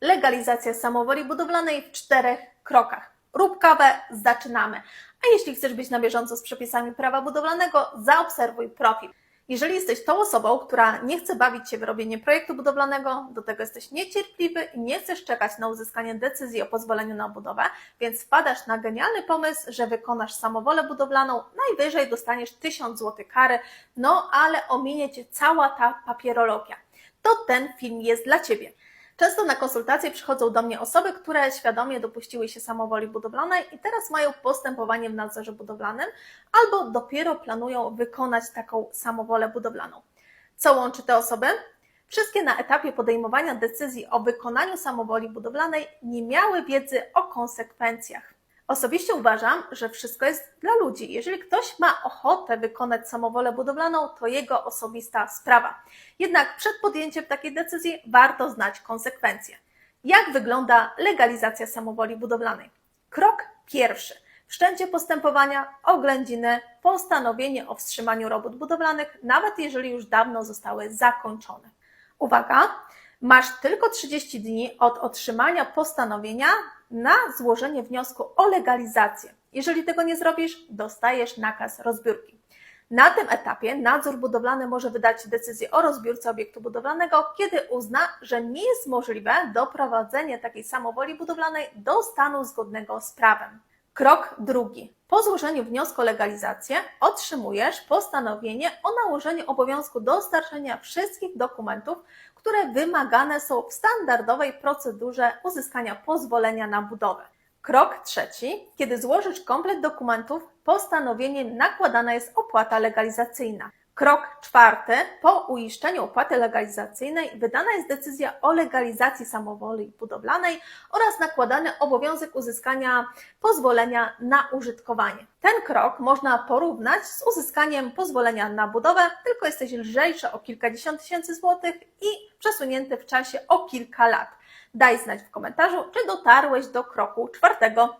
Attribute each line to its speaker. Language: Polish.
Speaker 1: Legalizacja samowoli budowlanej w czterech krokach. Rób kawę, zaczynamy. A jeśli chcesz być na bieżąco z przepisami prawa budowlanego, zaobserwuj profil. Jeżeli jesteś tą osobą, która nie chce bawić się w robienie projektu budowlanego, do tego jesteś niecierpliwy i nie chcesz czekać na uzyskanie decyzji o pozwoleniu na budowę, więc wpadasz na genialny pomysł, że wykonasz samowolę budowlaną, najwyżej dostaniesz 1000 zł kary, no ale ominie Cię cała ta papierologia. To ten film jest dla Ciebie. Często na konsultacje przychodzą do mnie osoby, które świadomie dopuściły się samowoli budowlanej i teraz mają postępowanie w nadzorze budowlanym albo dopiero planują wykonać taką samowolę budowlaną. Co łączy te osoby? Wszystkie na etapie podejmowania decyzji o wykonaniu samowoli budowlanej nie miały wiedzy o konsekwencjach. Osobiście uważam, że wszystko jest dla ludzi. Jeżeli ktoś ma ochotę wykonać samowolę budowlaną, to jego osobista sprawa. Jednak przed podjęciem takiej decyzji warto znać konsekwencje. Jak wygląda legalizacja samowoli budowlanej? Krok pierwszy. Wszczęcie postępowania, oględziny, postanowienie o wstrzymaniu robót budowlanych, nawet jeżeli już dawno zostały zakończone. Uwaga! Masz tylko 30 dni od otrzymania postanowienia na złożenie wniosku o legalizację. Jeżeli tego nie zrobisz, dostajesz nakaz rozbiórki. Na tym etapie nadzór budowlany może wydać decyzję o rozbiórce obiektu budowlanego, kiedy uzna, że nie jest możliwe doprowadzenie takiej samowoli budowlanej do stanu zgodnego z prawem. Krok drugi. Po złożeniu wniosku o legalizację otrzymujesz postanowienie o nałożeniu obowiązku dostarczenia wszystkich dokumentów, które wymagane są w standardowej procedurze uzyskania pozwolenia na budowę. Krok trzeci. Kiedy złożysz komplet dokumentów, postanowieniem nakładana jest opłata legalizacyjna. Krok czwarty. Po uiszczeniu opłaty legalizacyjnej wydana jest decyzja o legalizacji samowoli budowlanej oraz nakładany obowiązek uzyskania pozwolenia na użytkowanie. Ten krok można porównać z uzyskaniem pozwolenia na budowę, tylko jesteś lżejszy o kilkadziesiąt tysięcy złotych i przesunięty w czasie o kilka lat. Daj znać w komentarzu, czy dotarłeś do kroku czwartego.